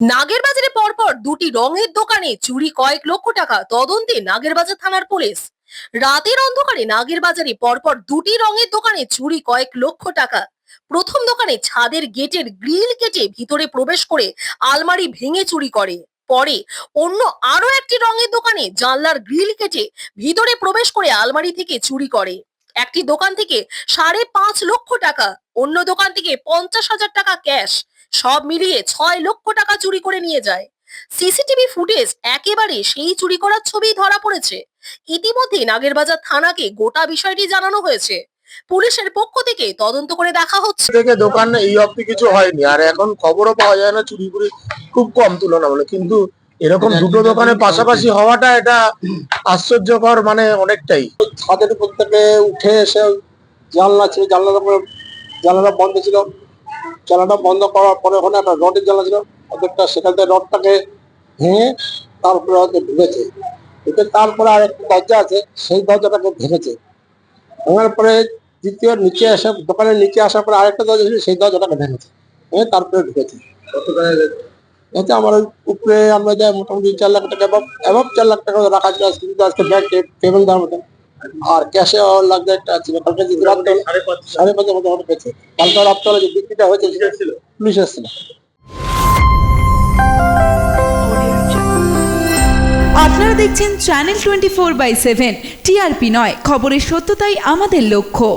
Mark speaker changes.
Speaker 1: নাগের বাজারে পরপর দুটি রঙের দোকানে চুরি কয়েক লক্ষ টাকা তদন্তে নাগের বাজার থানার পুলিশ। রাতের অন্ধকারে নাগের বাজারে পরপর দুটি রঙের দোকানে চুরি কয়েক লক্ষ টাকা। প্রথম দোকানে ছাদের গেটের গ্রিল কেটে ভিতরে প্রবেশ করে আলমারি ভেঙে চুরি করে। পরে অন্য আরও একটি রঙের দোকানে জানলার গ্রিল কেটে ভিতরে প্রবেশ করে আলমারি থেকে চুরি করে। একটি দোকান থেকে সাড়ে পাঁচ লক্ষ টাকা, অন্য দোকান থেকে পঞ্চাশ হাজার টাকা ক্যাশ সব মিলিয়ে ছয় লক্ষ টাকা চুরি করে নিয়ে যায়। সিসিটিভি ফুটেজ একেবারে সেই চুরি করার ছবি ধরা পড়েছে। ইতিমধ্যে নাগেরবাজার থানাকে গোটা বিষয়টি জানানো হয়েছে। পুলিশের পক্ষ থেকে তদন্ত করে দেখা হচ্ছে।
Speaker 2: থেকে দোকান এই অব্দি কিছু হয়নি। আর এখন খবরও পাওয়া যায় না চুরি ফুরি খুব কম তুলনামূলক। কিন্তু এরকম দুটো দোকানের পাশাপাশি হওয়াটা এটা আশ্চর্যকর মানে অনেকটাই।
Speaker 3: ছাদের উপর থেকে উঠে এসে জানলা ছিল জানলাটা পরে জানলাটা বন্ধ ছিল। জানলাটা বন্ধ করার পরে ওখানে একটা রডের জানলা ছিল ওদেরটা সেখান থেকে রডটাকে ভেঙে তারপরে হয়তো ঢুকেছে ঢুকে তারপরে আর একটা দরজা আছে সেই দরজাটাকে ভেঙেছে। ভাঙার পরে দ্বিতীয় নিচে আসা দোকানের নিচে আসার পরে আরেকটা দরজা ছিল সেই দরজাটাকে ভেঙেছে। ভেঙে তারপরে ঢুকেছে। এতে আমার উপরে আমরা যাই মোটামুটি চার লাখ টাকা এবং এবং চার লাখ টাকা রাখা ছিল। কিন্তু আজকে ব্যাংক পেমেন্ট দেওয়ার মতো আর ক্যাশে লাগবে একটা ছিল। কালকে যদি রাখতে সাড়ে পাঁচের মতো অর্ডার পেয়েছে কালকে রাখতে যে বিক্রিটা হয়েছে সেটা ছিল পুলিশ এসেছিল।
Speaker 4: আপনারা দেখছেন channel twenty four by seven TRP নয় খবরের সত্যতাই আমাদের লক্ষ্য।